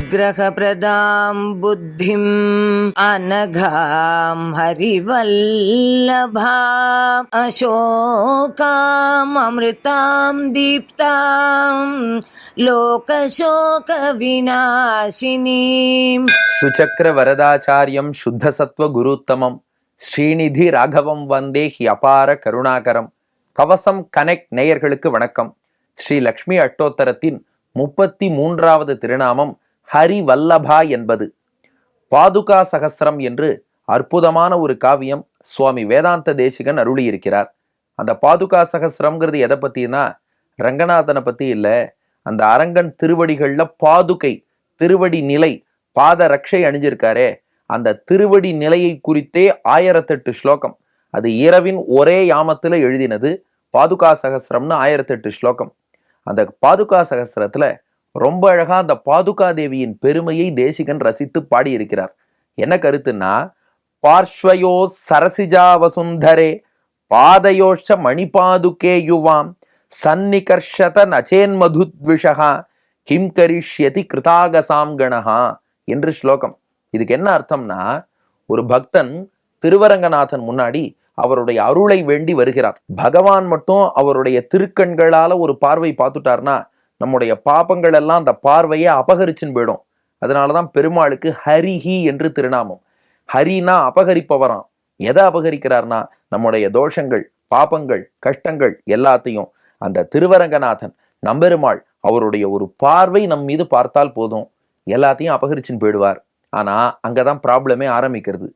అనుగ్రహప్రదాం బుద్ధిం అనఘాం హరివల్లభా అశోకామృతాం దీప్తాం లోకశోక వినాశిని సుచక్ర వరదాచార్యం శుద్ధ సత్వ గురుత్తమం ஸ்ரீநிதி ராகவம் வந்தே ஹி அபார கருணாகரம். கவசம் கனெக்ட் நேயர்களுக்கு வணக்கம். ஸ்ரீ லக்ஷ்மி அட்டோத்தரத்தின் முப்பத்தி மூன்றாவது திருநாமம் ஹரி வல்லபா என்பது. பாதுகா சகசிரம் என்று அற்புதமான ஒரு காவியம் சுவாமி வேதாந்த தேசிகன் அருளியிருக்கிறார். அந்த பாதுகா சகசிரம்ங்கிறது எதை பற்றினா ரங்கநாதனை பற்றி இல்லை அந்த அரங்கன் திருவடிகளில் பாதுகை திருவடி நிலை பாத ரக்ஷை அணிஞ்சிருக்காரே அந்த திருவடி நிலையை குறித்தே ஆயிரத்தெட்டு ஸ்லோகம். அது இரவின் ஒரே யாமத்தில் எழுதினது பாதுகா சகசிரம்னு ஆயிரத்தெட்டு ஸ்லோகம். அந்த பாதுகா சகசிரத்தில் ரொம்ப அழகாக அந்த பாதுகா தேவியின் பெருமையை தேசிகன் ரசித்து பாடியிருக்கிறார். என்ன கருத்துன்னா பார்ஷ்வயோ சரசிஜா வசுந்தரே பாதயோஷ மணிபாதுகே யுவாம் சன்னிகர்ஷத நச்சேன் மதுத்விஷகா கிம் கரிஷ்யதி கிருதாகசாம் கணஹா என்று ஸ்லோகம். இதுக்கு என்ன அர்த்தம்னா ஒரு பக்தன் திருவரங்கநாதன் முன்னாடி அவருடைய அருளை வேண்டி வருகிறார். பகவான் மட்டும் அவருடைய திருக்கண்களால ஒரு பார்வை பார்த்துட்டார்னா நம்முடைய பாபங்கள் எல்லாம் அந்த பார்வையை அபகரிச்சுன்னு போயிடும். அதனாலதான் பெருமாளுக்கு ஹரிஹி என்று திருநாமம். ஹரினா அபகரிப்பவராம். எதை அபகரிக்கிறார்னா நம்முடைய தோஷங்கள் பாபங்கள் கஷ்டங்கள் எல்லாத்தையும் அந்த திருவரங்கநாதன் நம்பெருமாள் அவருடைய ஒரு பார்வை நம் மீது பார்த்தால் போதும். எல்லாத்தையும் அபகரிச்சுன்னு போயிடுவார். ஆனால் அங்கே தான் ப்ராப்ளமே ஆரம்பிக்கிறது.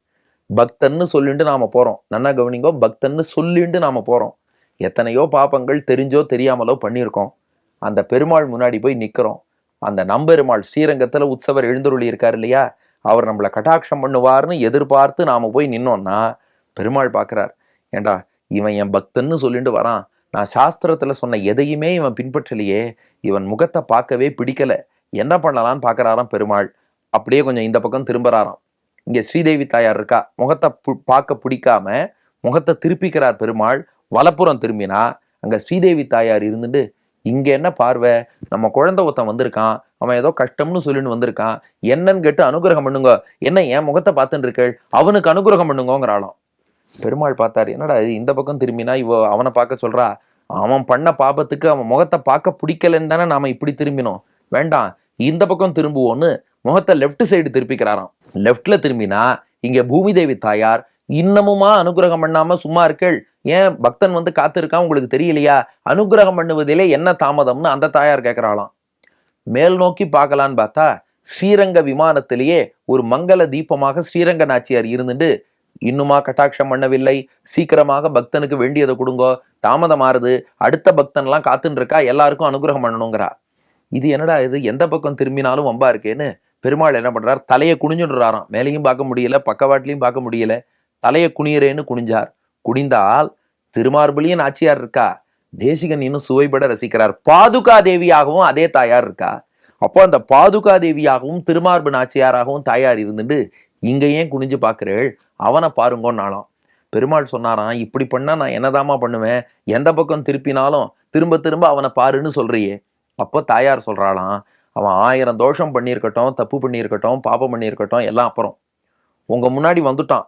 பக்தன்னு சொல்லிட்டு நாம போகிறோம் நன்னா கவனிங்கோ பக்தன்னு சொல்லிட்டு நாம் போகிறோம் எத்தனையோ பாப்பங்கள் தெரிஞ்சோ தெரியாமலோ பண்ணியிருக்கோம். அந்த பெருமாள் முன்னாடி போய் நிற்கிறோம் அந்த நம்பெருமாள் ஸ்ரீரங்கத்தில் உற்சவர் எழுந்தருளி இருக்கார் இல்லையா? அவர் நம்மளை கட்டாட்சம் பண்ணுவார்னு எதிர்பார்த்து நாம் போய் நின்னோம்னா பெருமாள் பார்க்குறார் ஏண்டா இவன் என் பக்தன்னு சொல்லிட்டு வரான். நான் சாஸ்திரத்தில் சொன்ன எதையுமே இவன் பின்பற்றலையே. இவன் முகத்தை பார்க்கவே பிடிக்கல. என்ன பண்ணலான்னு பார்க்குறாராம் பெருமாள். அப்படியே கொஞ்சம் இந்த பக்கம் திரும்புறாராம். இங்கே ஸ்ரீதேவி தாயார் இருக்கா? முகத்தை பு- பார்க்க பிடிக்காம முகத்தை திருப்பிக்கிறார் பெருமாள். வலப்புறம் திரும்பினா அங்கே ஸ்ரீதேவி தாயார் இருந்துட்டு இங்கே என்ன பார்வை? நம்ம குழந்தை ஒருத்தன் வந்திருக்கான். அவன் ஏதோ கஷ்டம்னு சொல்லின்னு வந்திருக்கான். என்னன்னு கேட்டு அனுகிரகம் பண்ணுங்க. என்ன என் முகத்தை பார்த்துட்டு இருக்கள்? அவனுக்கு அனுகிரகம் பண்ணுங்கோங்கிறாளாம். பெருமாள் பார்த்தாரு என்னடா இது? இந்த பக்கம் திரும்பினா இவ அவனை பார்க்க சொல்றா? அவன் பண்ண பாபத்துக்கு அவன் முகத்தை பார்க்க பிடிக்கலன்னு தானே நாம இப்படி திரும்பினோம். வேண்டாம் இந்த பக்கம் திரும்புவோன்னு முகத்தை லெஃப்ட் சைடு திருப்பிக்கிறாராம். லெஃப்ட்ல திரும்பினா இங்க பூமி தேவி தாயார் இன்னமுமா அனுகிரகம் பண்ணாம சும்மா இருக்கள்? ஏன் பக்தன் வந்து காத்திருக்கான் உங்களுக்கு தெரியலையா? அனுகிரகம் பண்ணுவதிலே என்ன தாமதம்னு அந்த தாயார் கேட்கிறாளாம் மேல் நோக்கி பார்க்கலான்னு பார்த்தா ஸ்ரீரங்க விமானத்திலேயே ஒரு மங்கள தீபமாக ஸ்ரீரங்க நாச்சியார் இருந்துட்டு இன்னுமா கட்டாட்சம் பண்ணவில்லை? சீக்கிரமாக பக்தனுக்கு வேண்டியதை கொடுங்கோ தாமதமாறுது அடுத்த பக்தன்லாம் காத்துன்னு இருக்கா? எல்லாருக்கும் அனுகிரகம் பண்ணணுங்கிறா. இது என்னடா இது? எந்த பக்கம் திரும்பினாலும் வம்பா இருக்கேன்னு பெருமாள் என்ன பண்றார்? தலையை குனிஞ்சுடுறாராம் மேலேயும் பார்க்க முடியல பக்கவாட்டிலையும் பார்க்க முடியல. தலையை குனியறேன்னு குனிஞ்சார். குனிந்தால் திருமார்பலியும் நாச்சியார் இருக்கா? தேசிகன் இன்னும் சுவைபட ரசிக்கிறார். பாதுகா தேவியாகவும் அதே தாயார் இருக்கா? அப்போ அந்த பாதுகா தேவியாகவும் திருமார்பு நாச்சியாராகவும் தாயார் இருந்துட்டு இங்க ஏன் குனிஞ்சு பார்க்கிறேள் அவனை பாருங்கோன்னாலாம் பெருமாள் சொன்னாராம் இப்படி பண்ணா நான் என்னதாம்மா பண்ணுவேன்? எந்த பக்கம் திருப்பினாலும் திரும்ப திரும்ப அவனை பாருன்னு சொல்றியே. அப்போ தாயார் சொல்றாளாம் அவன் ஆயிரம் தோஷம் பண்ணியிருக்கட்டும் தப்பு பண்ணியிருக்கட்டும் பாபம் பண்ணியிருக்கட்டும் எல்லாம் அப்புறம். உங்கள் முன்னாடி வந்துட்டான்.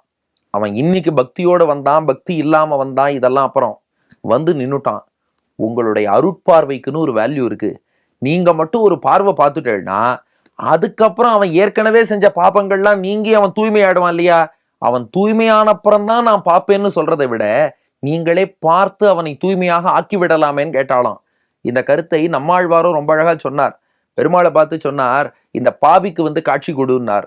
அவன் இன்னைக்கு பக்தியோடு வந்தான் பக்தி இல்லாமல் வந்தான் இதெல்லாம் அப்புறம். வந்து நின்றுட்டான் உங்களுடைய அருட்பார்வைக்குன்னு ஒரு வேல்யூ இருக்குது நீங்கள் மட்டும் ஒரு பார்வை பார்த்துட்டேன்னா அதுக்கப்புறம் அவன் ஏற்கனவே செஞ்ச பாப்பங்கள்லாம் நீங்கி அவன் தூய்மையாடுவான் இல்லையா? அவன் தூய்மையான அப்புறம்தான் நான் பார்ப்பேன்னு சொல்கிறத விட நீங்களே பார்த்து அவனை தூய்மையாக ஆக்கி விடலாமேன்னு கேட்டாலாம். இந்த கருத்தை நம்மாழ்வாரும் ரொம்ப அழகாக சொன்னார். பெருமாளை பார்த்து சொன்னார் இந்த பாவிக்கு வந்து காட்சி கொடுன்னார்.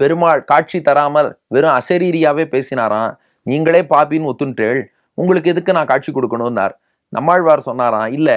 பெருமாள் காட்சி தராமல் வெறும் அசரீரியாவே பேசினாராம். நீங்களே பாப்பின்னு ஒத்துன்றேள் உங்களுக்கு எதுக்கு நான் காட்சி கொடுக்கணும்னார். நம்மாழ்வார் சொன்னாராம் இல்லை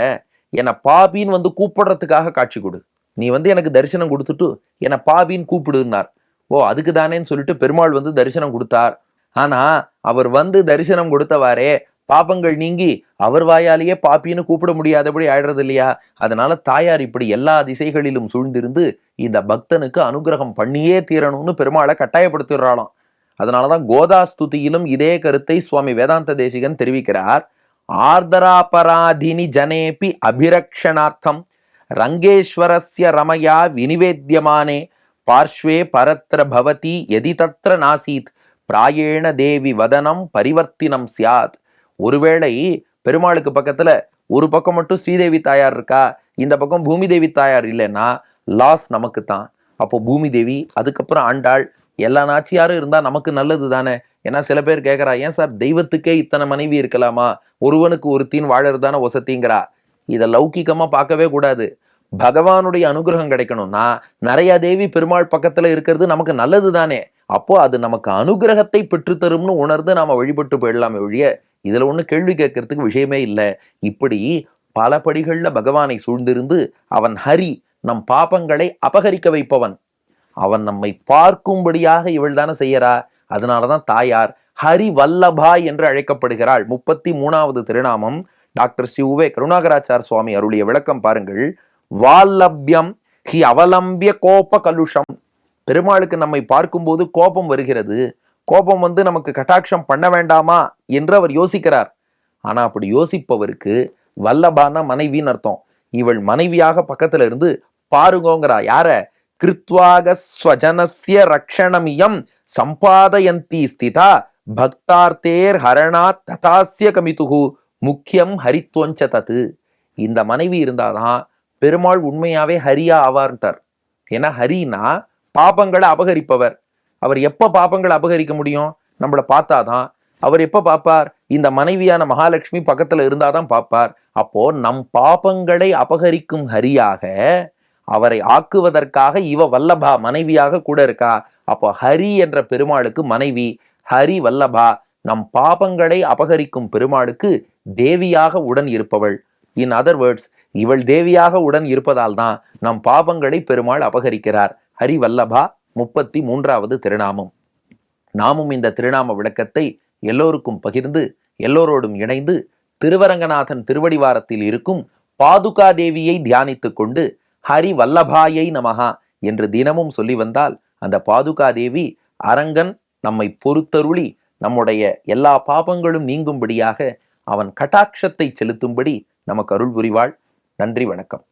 என்னை பாபின்னு வந்து கூப்பிடுறதுக்காக காட்சி கொடு. நீ வந்து எனக்கு தரிசனம் கொடுத்துட்டு என்னை பாபின்னு கூப்பிடுன்னார். ஓ அதுக்கு தானேன்னு சொல்லிட்டு பெருமாள் வந்து தரிசனம் கொடுத்தார். ஆனா அவர் வந்து தரிசனம் கொடுத்தவாறே பாபங்கள் நீங்கி அவர் வாயாலேயே பாப்பின்னு கூப்பிட முடியாதபடி ஆயிடுறது இல்லையா? அதனால தாயார் இப்படி எல்லா திசைகளிலும் சூழ்ந்திருந்து இந்த பக்தனுக்கு அனுகிரகம் பண்ணியே தீரணும்னு பெருமாளை கட்டாயப்படுத்திடுறாளாம். அதனாலதான் கோதாஸ்துதியிலும் இதே கருத்தை சுவாமி வேதாந்த தேசிகன் தெரிவிக்கிறார். ஆர்தராபராதினி ஜனேபி அபிரக்ஷணார்த்தம். ரங்கேஸ்வரஸ்ய ரமயா வினிவேத்தியமானே பார்ஷ்வே பரத்ர பவதி எதி தத்ர நாசீத். பிராயேண தேவி வதனம் பரிவர்த்தினம் சியாத் ஒருவேளை பெருமாளுக்கு பக்கத்துல ஒரு பக்கம் மட்டும் ஸ்ரீதேவி தாயார் இருக்கா? இந்த பக்கம் பூமி தேவி தாயார் இல்லைன்னா லாஸ் நமக்கு தான் அப்போ பூமி தேவி அதுக்கப்புறம் ஆண்டாள் எல்லா நாச்சியாரும் இருந்தா நமக்கு நல்லது தானே? ஏன்னா சில பேர் கேட்கறா ஏன் சார் தெய்வத்துக்கே இத்தனை மனைவி இருக்கலாமா? ஒருவனுக்கு ஒருத்தின் வாழறது தானே வசதிங்கிறா? இதை லௌகிகமா பார்க்கவே கூடாது. பகவானுடைய அனுகிரகம் கிடைக்கணும்னா நிறைய தேவி பெருமாள் பக்கத்துல இருக்கிறது நமக்கு நல்லது தானே? அப்போ அது நமக்கு அனுகிரகத்தை பெற்றுத்தரும்னு உணர்ந்து நாம வழிபட்டு போயிடலாமே ஒழிய இதில் ஒன்றும் கேள்வி கேட்கறதுக்கு விஷயமே இல்லை. இப்படி பல படிகளில் பகவானை சூழ்ந்திருந்து அவன் ஹரி நம் பாபங்களை அபகரிக்க வைப்பவன். அவன் நம்மை பார்க்கும்படியாக இவள் தானே செய்யறா? அதனால தான் தாயார் ஹரி வல்லபா என்று அழைக்கப்படுகிறாள். முப்பத்தி மூணாவது திருநாமம். டாக்டர் சிவுவே கருணாகராச்சார் சுவாமி அருளிய விளக்கம் பாருங்கள். வால்லபியம் ஹி அவலம்பிய கோப கலுஷம். பெருமாளுக்கு நம்மை பார்க்கும்போது கோபம் வருகிறது. கோபம் வந்து நமக்கு கட்டாட்சம் பண்ண வேண்டாமா என்று அவர் யோசிக்கிறார். ஆனா அப்படி யோசிப்பவருக்கு வல்லபான மனைவின்னு அர்த்தம். இவள் மனைவியாக பக்கத்துல இருந்து பாருங்கோங்கிறா யார? கிருத்வாக ஸ்வஜனசிய ரக்ஷணமியம் சம்பாதயந்தி ஸ்திதா பக்தார்த்தேர் ஹரணா ததாசிய கமிதுகு முக்கியம் ஹரித்வஞ்ச தத்து இந்த மனைவி இருந்தாதான் பெருமாள் உண்மையாவே ஹரியா ஆவார்ன்ட்டார். ஏன்னா ஹரினா பாபங்களை அபகரிப்பவர். அவர் எப்போ பாப்பங்களை அபகரிக்க முடியும்? நம்மள பார்த்தாதான். அவர் எப்போ பார்ப்பார் இந்த மனைவியான மகாலட்சுமி இருந்தால் தான் பார்ப்பார் அப்போ நம் பாப்பங்களை அபகரிக்கும் ஹரியாக அவரை ஆக்குவதற்காக இவ வல்லபா மனைவியாக கூட இருக்கா? அப்போ ஹரி என்ற பெருமாளுக்கு மனைவி ஹரி வல்லபா நம் பாபங்களை அபகரிக்கும் பெருமாளுக்கு தேவியாக உடன் இருப்பவள். இன் அதர் வேர்ட்ஸ் இவள் தேவியாக உடன் இருப்பதால் தான் நம் பாபங்களை பெருமாள் அபகரிக்கிறார். ஹரி வல்லபா முப்பத்தி மூன்றாவது திருநாமம். நாமும் இந்த திருநாம விளக்கத்தை எல்லோருக்கும் பகிர்ந்து எல்லோரோடும் இணைந்து திருவரங்கநாதன் திருவடிவாரத்தில் இருக்கும் பாதுகா தேவியை தியானித்துக் கொண்டு ஹரி வல்லபாயை நமகா என்று தினமும் சொல்லி வந்தால் அந்த பாதுகா தேவி அரங்கன் நம்மை பொறுத்தருளி நம்முடைய எல்லா பாபங்களும் நீங்கும்படியாக அவன் கட்டாட்சத்தை செலுத்தும்படி நமக்கு அருள் புரிவாள். நன்றி வணக்கம்.